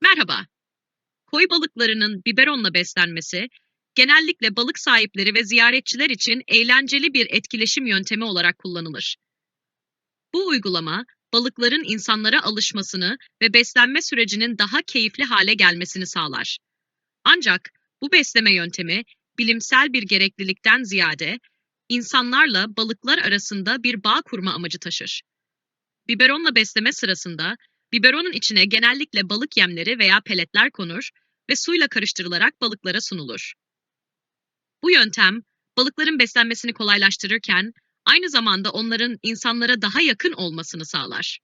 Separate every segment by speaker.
Speaker 1: Merhaba. Koy balıklarının biberonla beslenmesi, genellikle balık sahipleri ve ziyaretçiler için eğlenceli bir etkileşim yöntemi olarak kullanılır. Bu uygulama, balıkların insanlara alışmasını ve beslenme sürecinin daha keyifli hale gelmesini sağlar. Ancak bu besleme yöntemi bilimsel bir gereklilikten ziyade insanlarla balıklar arasında bir bağ kurma amacı taşır. Biberonla besleme sırasında biberonun içine genellikle balık yemleri veya peletler konur ve suyla karıştırılarak balıklara sunulur. Bu yöntem balıkların beslenmesini kolaylaştırırken aynı zamanda onların insanlara daha yakın olmasını sağlar.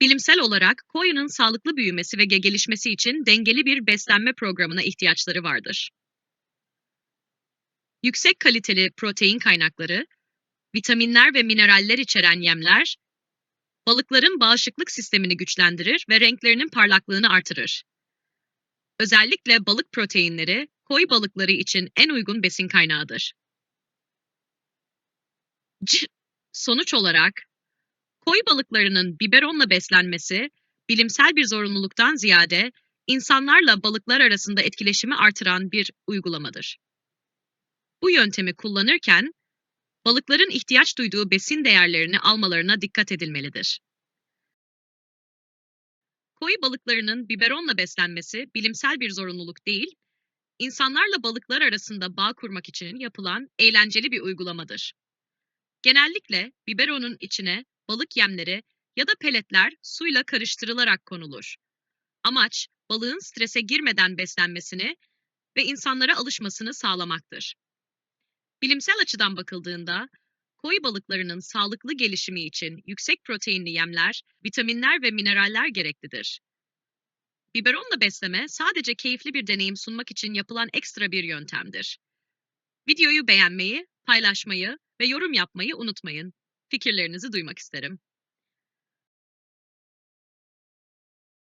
Speaker 1: Bilimsel olarak koyunun sağlıklı büyümesi ve gelişmesi için dengeli bir beslenme programına ihtiyaçları vardır. Yüksek kaliteli protein kaynakları, vitaminler ve mineraller içeren yemler, balıkların bağışıklık sistemini güçlendirir ve renklerinin parlaklığını artırır. Özellikle balık proteinleri, koy balıkları için en uygun besin kaynağıdır. C. Sonuç olarak, koy balıklarının biberonla beslenmesi, bilimsel bir zorunluluktan ziyade insanlarla balıklar arasında etkileşimi artıran bir uygulamadır. Bu yöntemi kullanırken, balıkların ihtiyaç duyduğu besin değerlerini almalarına dikkat edilmelidir. Koy balıklarının biberonla beslenmesi bilimsel bir zorunluluk değil, insanlarla balıklar arasında bağ kurmak için yapılan eğlenceli bir uygulamadır. Genellikle biberonun içine balık yemleri ya da peletler suyla karıştırılarak konulur. Amaç balığın strese girmeden beslenmesini ve insanlara alışmasını sağlamaktır. Bilimsel açıdan bakıldığında koy balıklarının sağlıklı gelişimi için yüksek proteinli yemler, vitaminler ve mineraller gereklidir. Biberonla besleme sadece keyifli bir deneyim sunmak için yapılan ekstra bir yöntemdir. Videoyu beğenmeyi, paylaşmayı ve yorum yapmayı unutmayın. Fikirlerinizi duymak isterim.